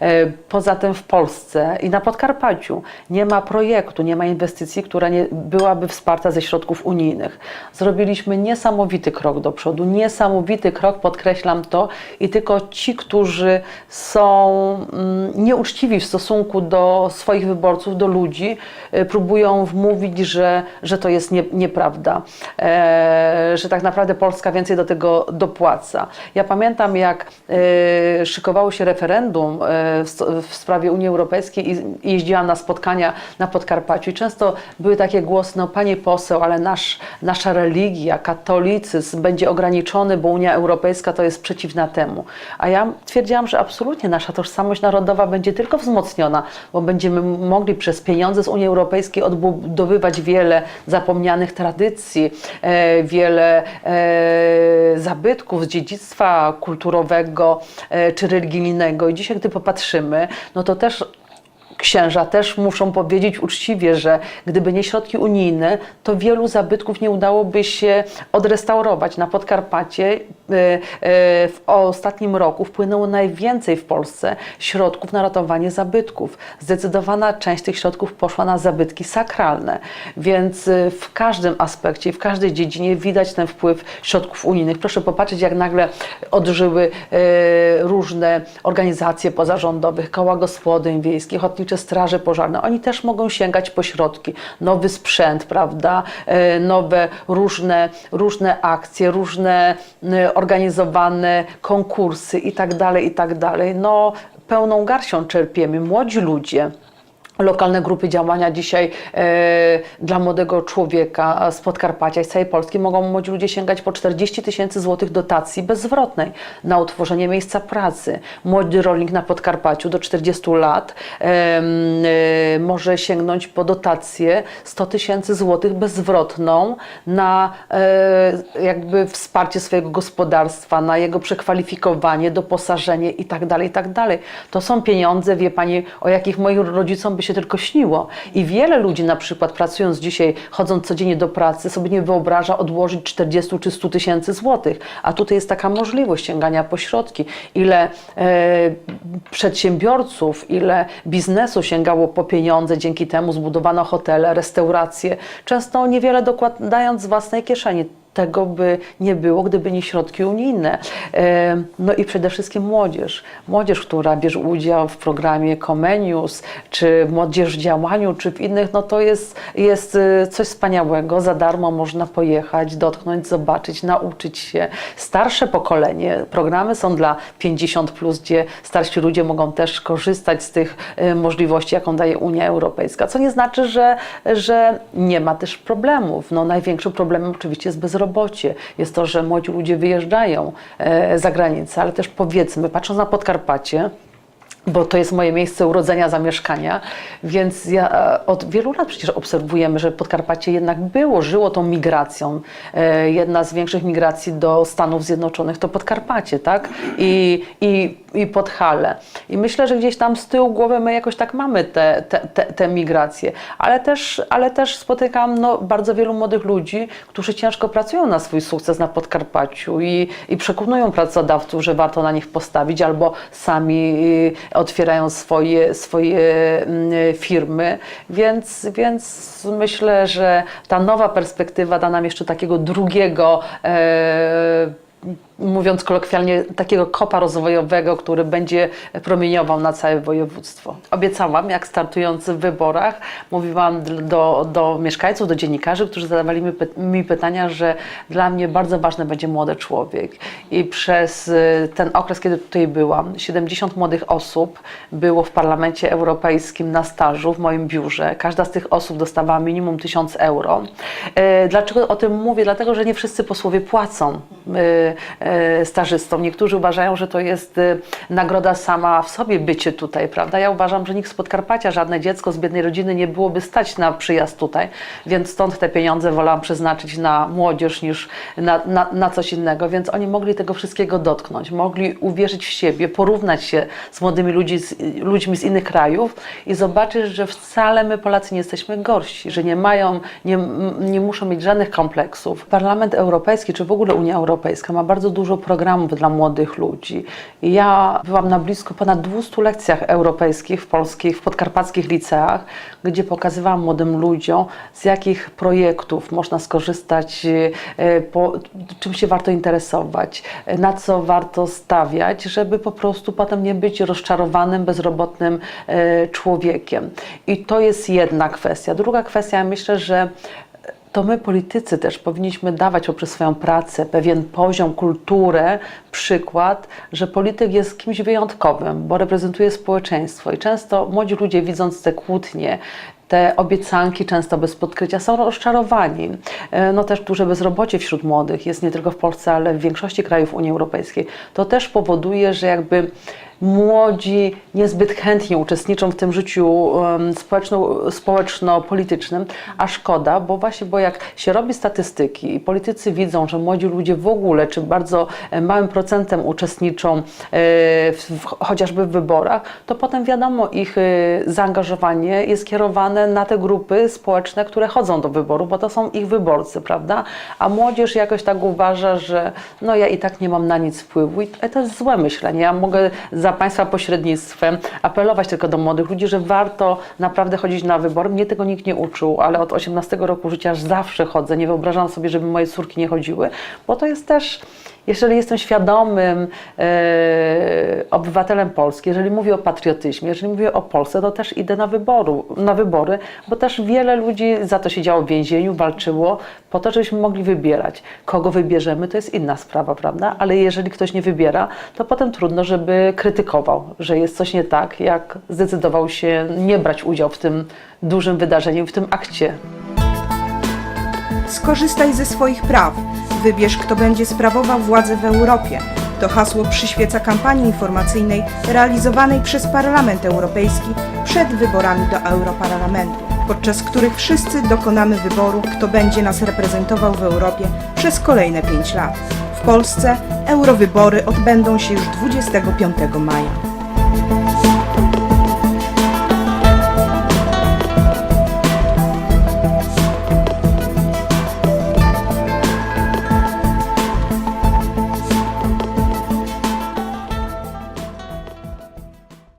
E, Poza tym w Polsce i na Podkarpaciu nie ma projektu, nie ma inwestycji, która nie byłaby wsparta ze środków unijnych. Zrobiliśmy niesamowity krok do przodu, niesamowity krok, podkreślam to, i tylko ci, którzy są mm, nieuczciwi w stosunku do swoich wyborców, do ludzi, y, próbują wmówić, że, że to jest nie, nieprawda, e, że tak naprawdę Polska więcej do tego dopłaca. Ja pamiętam, jak e, szykowało się referendum e, w, sprawie Unii Europejskiej i jeździłam na spotkania na Podkarpaciu i często były takie głosy, no panie poseł, ale nasz, nasza religia, katolicyzm będzie ograniczony, bo Unia Europejska to jest przeciwna temu. A ja twierdziłam, że absolutnie nasza tożsamość narodowa będzie tylko wzmocniona, bo będziemy mogli przez pieniądze z Unii Europejskiej odbudowywać wiele zapomnianych tradycji, e, wiele e, zabytków z dziedzictwa kulturowego e, czy religijnego. I dzisiaj, gdy popatrzymy, no to też księża też muszą powiedzieć uczciwie, że gdyby nie środki unijne, to wielu zabytków nie udałoby się odrestaurować. Na Podkarpacie y, y, w ostatnim roku wpłynęło najwięcej w Polsce środków na ratowanie zabytków. Zdecydowana część tych środków poszła na zabytki sakralne, więc y, w każdym aspekcie, w każdej dziedzinie widać ten wpływ środków unijnych. Proszę popatrzeć, jak nagle odżyły różne organizacje pozarządowych, koła gospodyń wiejskich, ochotnicze straże pożarne. Oni też mogą sięgać po środki. Nowy sprzęt, prawda? E, Nowe różne, różne akcje, różne e, organizowane konkursy i tak dalej, i tak. No, pełną garścią czerpiemy. Młodzi ludzie. Lokalne grupy działania dzisiaj e, dla młodego człowieka z Podkarpacia i z całej Polski mogą młodzi ludzie sięgać po 40 tysięcy złotych dotacji bezzwrotnej na utworzenie miejsca pracy. Młody rolnik na Podkarpaciu do 40 lat em, e, może sięgnąć po dotację 100 tysięcy złotych bezzwrotną na e, jakby wsparcie swojego gospodarstwa, na jego przekwalifikowanie, doposażenie i tak dalej, i tak. To są pieniądze, wie Pani, o jakich moim rodzicom by się tylko śniło. I wiele ludzi na przykład pracując dzisiaj, chodząc codziennie do pracy, sobie nie wyobraża odłożyć 40 czy 100 tysięcy złotych. A tutaj jest taka możliwość sięgania po środki. Ile e, przedsiębiorców, ile biznesu sięgało po pieniądze, dzięki temu zbudowano hotele, restauracje, często niewiele dokładając z własnej kieszeni tego by nie było, gdyby nie środki unijne. No i przede wszystkim młodzież. Młodzież, która bierze udział w programie Comenius, czy Młodzież w działaniu, czy w innych, no to jest, jest e, coś wspaniałego. Za darmo można pojechać, dotknąć, zobaczyć, nauczyć się. Starsze pokolenie, programy są dla 50+, plus, gdzie starsi ludzie mogą też korzystać z tych e, możliwości, jaką daje Unia Europejska. Co nie znaczy, że, że nie ma też problemów. No, największym problemem oczywiście jest bezrobocie. Jest to, że młodzi ludzie wyjeżdżają e, za granicę, ale też powiedzmy, patrząc na Podkarpacie, bo to jest moje miejsce urodzenia, zamieszkania, więc ja e, od wielu lat przecież obserwujemy, że Podkarpacie jednak było, żyło tą migracją. E, Jedna z większych migracji do Stanów Zjednoczonych to Podkarpacie, tak? I, i, i Podhale. I myślę, że gdzieś tam z tyłu głowy my jakoś tak mamy te, te, te, te migracje, ale też, ale też spotykam no, bardzo wielu młodych ludzi, którzy ciężko pracują na swój sukces na Podkarpaciu i, i przekonują pracodawców, że warto na nich postawić, albo sami y, otwierają swoje, swoje mm, firmy, więc, więc myślę, że ta nowa perspektywa da nam jeszcze takiego drugiego e, mówiąc kolokwialnie, takiego kopa rozwojowego, który będzie promieniował na całe województwo. Obiecałam, jak startując w wyborach, mówiłam do, do mieszkańców, do dziennikarzy, którzy zadawali mi, py- mi pytania, że dla mnie bardzo ważny będzie młody człowiek. I przez y, ten okres, kiedy tutaj byłam, 70 młodych osób było w Parlamencie Europejskim na stażu w moim biurze. Każda z tych osób dostawała minimum 1000 euro. E, Dlaczego o tym mówię? Dlatego, że nie wszyscy posłowie płacą e, stażystom. Niektórzy uważają, że to jest e, nagroda sama w sobie bycie tutaj, prawda? Ja uważam, że nikt z Podkarpacia, żadne dziecko z biednej rodziny nie byłoby stać na przyjazd tutaj, więc stąd te pieniądze wolałam przeznaczyć na młodzież niż na, na, na coś innego, więc oni mogli tego wszystkiego dotknąć, mogli uwierzyć w siebie, porównać się z młodymi ludzi, z, ludźmi z innych krajów i zobaczyć, że wcale my Polacy nie jesteśmy gorsi, że nie mają, nie, nie muszą mieć żadnych kompleksów. Parlament Europejski, czy w ogóle Unia Europejska ma bardzo dużo programów dla młodych ludzi. Ja byłam na blisko ponad 200 lekcjach europejskich w polskich, w podkarpackich liceach, gdzie pokazywałam młodym ludziom, z jakich projektów można skorzystać, e, po, czym się warto interesować, na co warto stawiać, żeby po prostu potem nie być rozczarowanym, bezrobotnym e, człowiekiem. I to jest jedna kwestia. Druga kwestia, myślę, że to my, politycy, też powinniśmy dawać poprzez swoją pracę pewien poziom, kulturę, przykład, że polityk jest kimś wyjątkowym, bo reprezentuje społeczeństwo. I często młodzi ludzie, widząc te kłótnie, te obiecanki często bez podkrycia są rozczarowani. E, No też duże bezrobocie wśród młodych jest nie tylko w Polsce, ale w większości krajów Unii Europejskiej. To też powoduje, że jakby młodzi niezbyt chętnie uczestniczą w tym życiu społeczno-politycznym, a szkoda, bo właśnie, bo jak się robi statystyki i politycy widzą, że młodzi ludzie w ogóle, czy bardzo e, małym procentem uczestniczą e, w, w, chociażby w wyborach, to potem wiadomo, ich zaangażowanie jest kierowane na te grupy społeczne, które chodzą do wyboru, bo to są ich wyborcy, prawda? A młodzież jakoś tak uważa, że no ja i tak nie mam na nic wpływu i to jest złe myślenie. Ja mogę za Państwa pośrednictwem apelować tylko do młodych ludzi, że warto naprawdę chodzić na wybory. Mnie tego nikt nie uczył, ale od 18 roku życia zawsze chodzę. Nie wyobrażam sobie, żeby moje córki nie chodziły, bo to jest też jeżeli jestem świadomym e, obywatelem Polski, jeżeli mówię o patriotyzmie, jeżeli mówię o Polsce, to też idę na, wyboru, na wybory, bo też wiele ludzi za to siedziało w więzieniu, walczyło po to, żebyśmy mogli wybierać. Kogo wybierzemy, to jest inna sprawa, prawda? Ale jeżeli ktoś nie wybiera, to potem trudno, żeby krytykował, że jest coś nie tak, jak zdecydował się nie brać udziału w tym dużym wydarzeniu, w tym akcie Skorzystaj ze swoich praw. Wybierz, kto będzie sprawował władzę w Europie. To hasło przyświeca kampanii informacyjnej realizowanej przez Parlament Europejski przed wyborami do Europarlamentu, podczas których wszyscy dokonamy wyboru, kto będzie nas reprezentował w Europie przez kolejne 5 lat. W Polsce eurowybory odbędą się już 25 maja.